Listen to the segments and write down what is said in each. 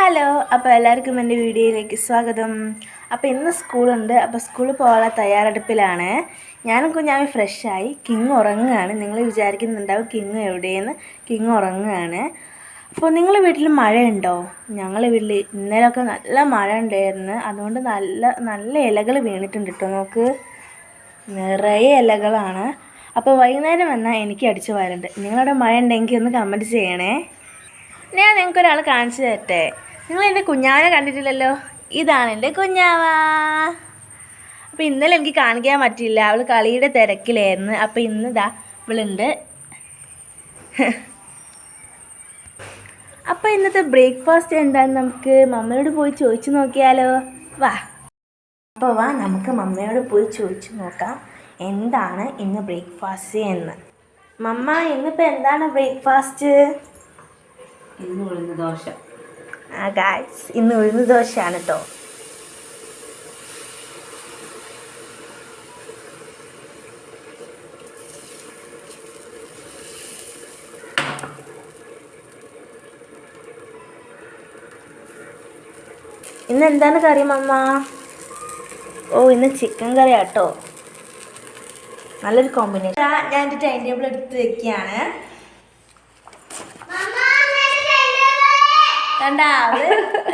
Hello അപ്പോൾ എല്ലാവർക്കും എന്റെ വീഡിയോയിലേക്ക് സ്വാഗതം. അപ്പോൾ ഇന്ന് സ്കൂളുണ്ട് അപ്പോൾ സ്കൂളിൽ പോകാനുള്ള തയ്യാറെടുപ്പിലാണ്. ഞാനും കുഞ്ഞാമി ഫ്രഷായി. കിങ് ഉറങ്ങുകയാണ്. നിങ്ങൾ വിചാരിക്കുന്നുണ്ടാവും കിങ് എവിടെയെന്ന്. കിങ് ഉറങ്ങുകയാണ്. അപ്പോൾ നിങ്ങളുടെ വീട്ടിൽ മഴയുണ്ടോ? ഞങ്ങളുടെ വീട്ടിൽ ഇന്നലെയൊക്കെ നല്ല മഴ ഉണ്ടായിരുന്നു അതുകൊണ്ട് നല്ല നല്ല ഇലകൾ വീണിട്ടുണ്ട് കേട്ടോ നോക്ക്. നിറയെ ഇലകളാണ്. അപ്പോൾ വൈകുന്നേരം വന്നാൽ എനിക്ക് അടിച്ചു വാരുണ്ട്. നിങ്ങളുടെ മഴ ഉണ്ടെങ്കിൽ ഒന്ന് കമന്റ് ചെയ്യണേ. ഞാൻ നിങ്ങൾക്കൊരാൾ കാണിച്ചു തരട്ടെ. നിങ്ങൾ എന്റെ കുഞ്ഞാവനെ കണ്ടിട്ടില്ലല്ലോ? ഇതാണ് എന്റെ കുഞ്ഞാവ. അപ്പോൾ ഇന്നലെ എനിക്ക് കാണിക്കാൻ പറ്റില്ല അവൾ കളിയുടെ തിരക്കിലായിരുന്നു. അപ്പോൾ ഇന്ന് ഇതാ ഇവളുണ്ട്. അപ്പോൾ ഇന്നത്തെ ബ്രേക്ക്ഫാസ്റ്റ് എന്താന്ന് നമുക്ക് മമ്മയോട് പോയി ചോദിച്ചു നോക്കിയാലോ? വാ. അപ്പോൾ വാ നമുക്ക് മമ്മയോട് പോയി ചോദിച്ചു നോക്കാം. എന്താണ് ഇന്ന് ബ്രേക്ക്ഫാസ്റ്റ് എന്ന്? മമ്മ ഇന്നിപ്പോൾ എന്താണ് ബ്രേക്ക്ഫാസ്റ്റ്? ഇന്ന് ഉള്ളത് ദോശ. ആ ഗായ്സ് ഇന്ന് ഉഴുന്ന് ദോശയാണ് കേട്ടോ ഇന്ന് എന്താണ് കറി മമ്മ? ഓ ഇന്ന് ചിക്കൻ കറി ആട്ടോ നല്ലൊരു കോമ്പിനേഷൻ ഞാൻ എന്റെ ടൈം ടേബിൾ എടുത്ത് വെക്കുകയാണ്. കണ്ടാ അവൾ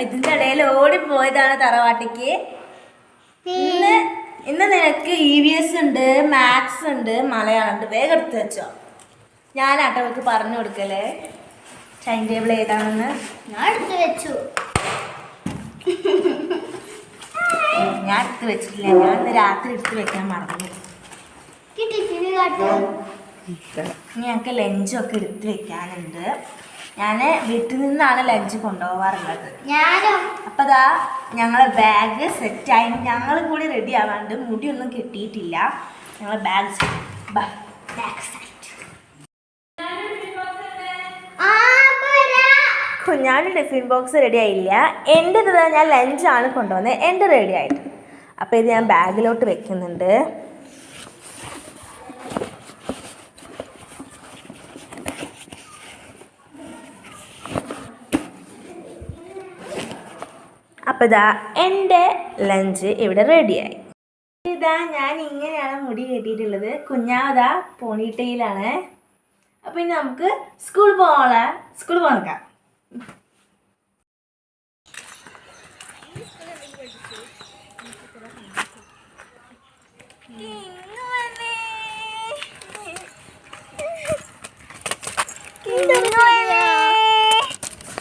ഇതിന്റെ ഇടയിൽ ഓടിപ്പോയതാണ് തറവാട്ടിക്ക്. ഇന്ന് ഇന്ന് നിനക്ക് ഇ വി എസ് ഉണ്ട് മാത്സ് ഉണ്ട് മലയാളം ഉണ്ട്. വേഗം എടുത്ത് വെച്ചോ. ഞാൻ അവൾക്ക് പറഞ്ഞു കൊടുക്കല്ലേ ടൈം ടേബിൾ ഏതാണെന്ന്? ഞാൻ എടുത്ത് വെച്ചു. ഞാൻ എടുത്ത് വെച്ചിട്ടില്ല. ഞാൻ ഇന്ന് രാത്രി എടുത്ത് വെക്കാൻ മറന്നു. ഇനി ഞങ്ങൾക്ക് ലഞ്ചൊക്കെ എടുത്ത് വെക്കാനുണ്ട്. ഞാൻ വീട്ടിൽ നിന്നാണ് ലഞ്ച് കൊണ്ടുപോകാറുള്ളത്. ഞാനും. അപ്പം ദാ ഞങ്ങളെ ബാഗ് സെറ്റ് ആയി. ഞങ്ങൾ കൂടി റെഡി ആവാണ്ട് മുടിയൊന്നും കിട്ടിയിട്ടില്ല. ഞങ്ങളെ ബാഗ് ഞാൻ കുഞ്ഞാന്റെ ടിഫിൻ ബോക്സ് റെഡി ആയില്ല. എന്റെ ഇത് ഞാൻ ലഞ്ചാണ് കൊണ്ടുവന്നത് എന്റെ റെഡി ആയിട്ട്. അപ്പോൾ ഇത് ഞാൻ ബാഗിലോട്ട് വെക്കുന്നുണ്ട്. അപ്പോൾ ഇതാ എന്റെ ലഞ്ച് ഇവിടെ റെഡിയായി ഇതാ ഞാൻ ഇങ്ങനെയാണ് മുടി കെട്ടിയിട്ടുള്ളത്. കുഞ്ഞാവതാ പോണിട്ടയിലാണ് അപ്പോൾ ഇനി നമുക്ക് സ്കൂൾ പോകാനുള്ള സ്കൂൾ പോകാം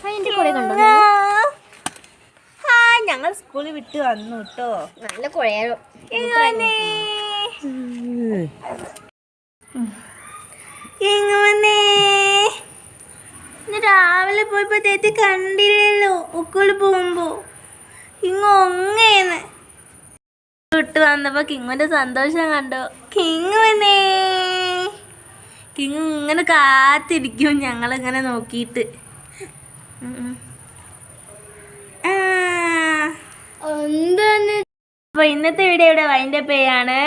അതിന്റെ കൂടെ കണ്ടോ ഞങ്ങൾ സ്കൂളിൽ വിട്ട് വന്നു കേട്ടോ നല്ല കുഴയോ രാവിലെ പോയപ്പോ തേത്തി കണ്ടില്ലല്ലോ ഉക്കുൾ പോകുമ്പോ. ഒങ്ങേന്ന്. വിട്ട് വന്നപ്പോ കിങ്ങിന്റെ സന്തോഷം കണ്ടോ? കിങ് വന്നേ. കിങ് ഇങ്ങനെ കാത്തിരിക്കും ഞങ്ങളിങ്ങനെ നോക്കിയിട്ട്. അപ്പൊ ഇന്നത്തെ വീഡിയോയുടെ വൈൻഡപ്പ് ചെയ്യാണ്.